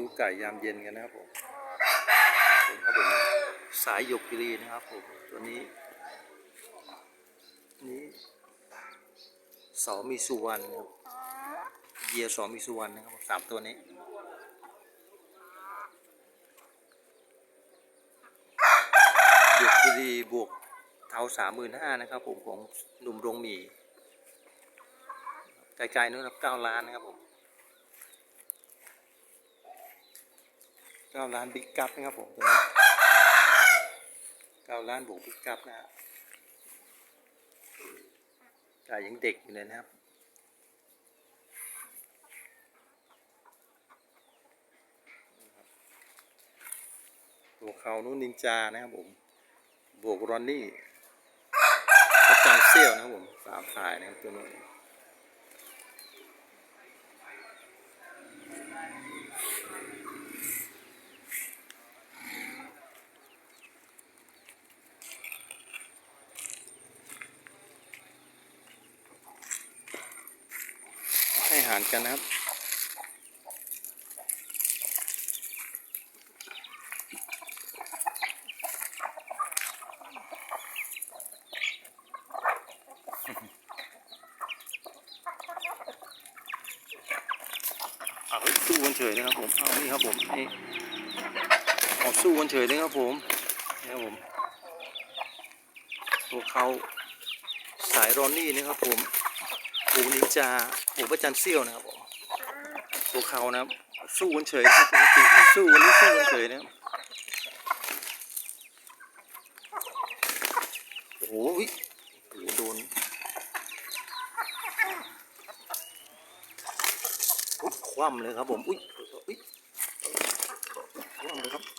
ดูไก่ยามเย็นกันนะครับผมครับผมสายหยกกิรีนะครับผมตัวนี้ นี้สอมีสุวรรณครับเยียสอมีสุวรรณนะครับสามตัวนี้หยกกิรีบวกเท้าสามหมื่นห้านะครับผมของหนุ่มโรงหมีไกลๆนู้นครับเก้าล้านนะครับผม เก้าล้านบิ๊กกัปนะครับผมตัวนี้เก้าล้านบวกบิ๊กกัปนะฮะไก่ยังเด็กอยู่เลยนะครับตัวเขานู้นนินจานะครับผมบวกรอนนี่กระจังเซี่ยวนะครับผมสามสายนะครับตัวนู้น ให้อาหารกันนะครับเอาสู้กันเฉยนะครับผม เอานี่ครับผมนี่เอาสู้กันเฉยเลยครับผมนี่ครับผม ตัวเขาสายรอนนี่นะครับผม ปูนินจาปูประจันเซี่ยวนะครับผมตัวเขานะครับ สู้กันเฉยปกติไม่สู้วันนี้สู้กันเฉยนะครับโอ้โหอุ๊ยโอ้โหโดนคว่ำเลยครับผม อุ้ยอุ้ยคว่ำเลยครับ